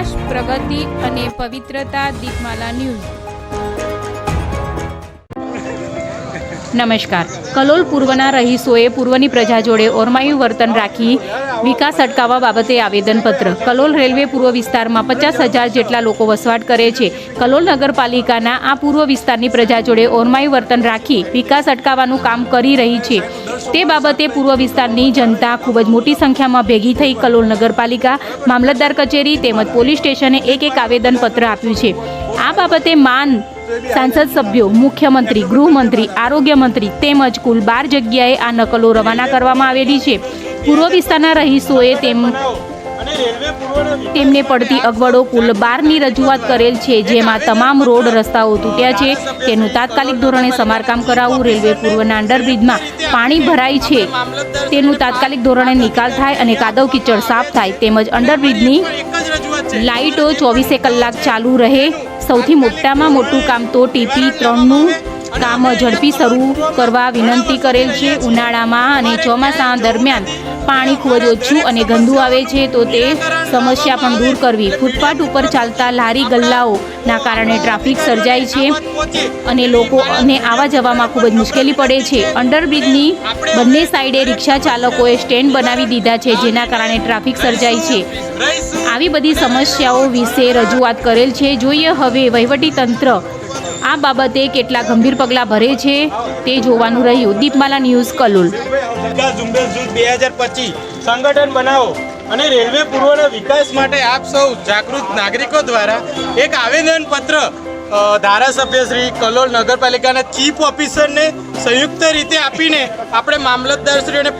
વિકાસ પ્રગતિ અને પવિત્રતા દીપમાલા ન્યૂઝ. નમસ્કાર. કલોલ પૂર્વના રહીશોએ પૂર્વની પ્રજા જોડે ઓરમાયું વર્તન રાખી વિકાસ અટકાવવા બાબતે આવેદનપત્ર. કલોલ રેલવે પૂર્વ વિસ્તારમાં પચાસ હજાર જેટલા લોકો વસવાટ કરે છે. કલોલ નગરપાલિકાના આ પૂર્વ વિસ્તારની પ્રજા જોડે ઓરમાયું વર્તન રાખી વિકાસ અટકાવવાનું કામ કરી રહી છે. તે બાબતે પૂર્વ વિસ્તારની જનતા ખૂબ જ મોટી સંખ્યામાં ભેગી થઈ કલોલ નગરપાલિકા, મામલતદાર કચેરી તેમજ પોલીસ સ્ટેશને એક એક આવેદનપત્ર આપ્યું છે. આ બાબતે માન સાંસદ સભ્યો, મુખ્યમંત્રી, ગૃહમંત્રી આરોગ્ય મંત્રી તેમજ કુલ બાર જગ્યાએ આ નકલો રવાના કરવામાં આવેલી છે. પૂર્વ વિસ્તારના રહીશોએ તેમ તેમને પડતી અગવડો કુલ બારની રજૂઆત કરેલ છે, જેમાં તમામ રોડ રસ્તાઓ તૂટ્યા છે. તેનું તાત્કાલિક ધોરણે સમારકામ કરાવવું રેલવે પૂર્વના અંડરબ્રિજમાં પાણી ભરાય છે. તેનું તાત્કાલિક ધોરણે નિકાલ થાય અને કાદવ કિચડ સાફ થાય તેમજ અંડરબ્રિજની લાઇટો ચોવીસે કલાક ચાલુ રહે. સૌથી મોટામાં મોટું કામ તો ટીપી ત્રણનું કામ ઝડપી શરૂ કરવા વિનંતી કરેલ છે. ઉનાળામાં અને ચોમાસા દરમિયાન પાણી ખૂબ જ ઓછું અને ગંદુ આવે છે તો તે સમસ્યા પણ દૂર કરવી. ફૂટપાથ ઉપર ચાલતા લારી ગલ્લાઓના કારણે ટ્રાફિક સર્જાય છે અને લોકોને આવવા જવામાં ખૂબ જ મુશ્કેલી પડે છે. અંડરબ્રિજની બંને સાઈડે રિક્ષા ચાલકોએ સ્ટેન્ડ બનાવી દીધા છે જેના કારણે ટ્રાફિક સર્જાય છે. આવી બધી સમસ્યાઓ વિશે રજૂઆત કરેલ છે. જોઈએ હવે વહીવટી તંત્ર આ બાબતે કેટલા ગંભીર પગલાં ભરે છે તે જોવાનું રહ્યું. દીપમાલા ન્યૂઝ, કલોલ. ઝુંબેશ બે હજાર પચીસ. સંગઠન બનાવો અને રેલવે પૂર્વના વિકાસ માટે આપ સૌ જાગૃત નાગરિકો દ્વારા એક આવેદન પત્ર ધારાસભ્ય શ્રી કલોલ નગરપાલિકાના ચીફ ઓફિસરને સંયુક્ત રીતે આપીને આપણે મામલતદારશ્રી અને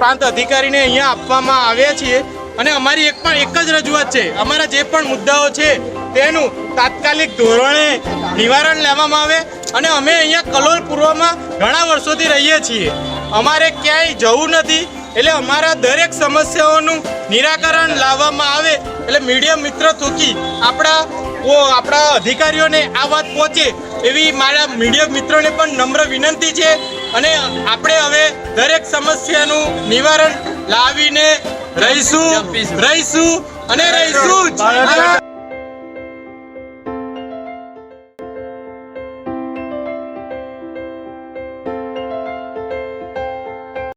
પ્રાંત અધિકારીને અહીંયા આપવામાં આવ્યા છીએ. અને અમારી એક પણ, એક જ રજૂઆત છે. અમારા જે પણ મુદ્દાઓ છે તેનું તાત્કાલિક ધોરણે નિવારણ લેવામાં આવે અને અમે અહીંયા કલોલ પૂર્વમાં ઘણા વર્ષોથી રહીએ છીએ. અમારે ક્યાંય જવું નથી, એટલે અમારા દરેક સમસ્યાઓનું નિરાકરણ લાવવામાં આવે, એટલે મીડિયા મિત્ર થકી આપણા આપણા અધિકારીઓને આ વાત પહોંચે એવી મારા મીડિયા મિત્રોને પણ નમ્ર વિનંતી છે અને આપણે હવે દરેક સમસ્યાનું નિવારણ લાવીને રહીશું રહીશું અને રહીશું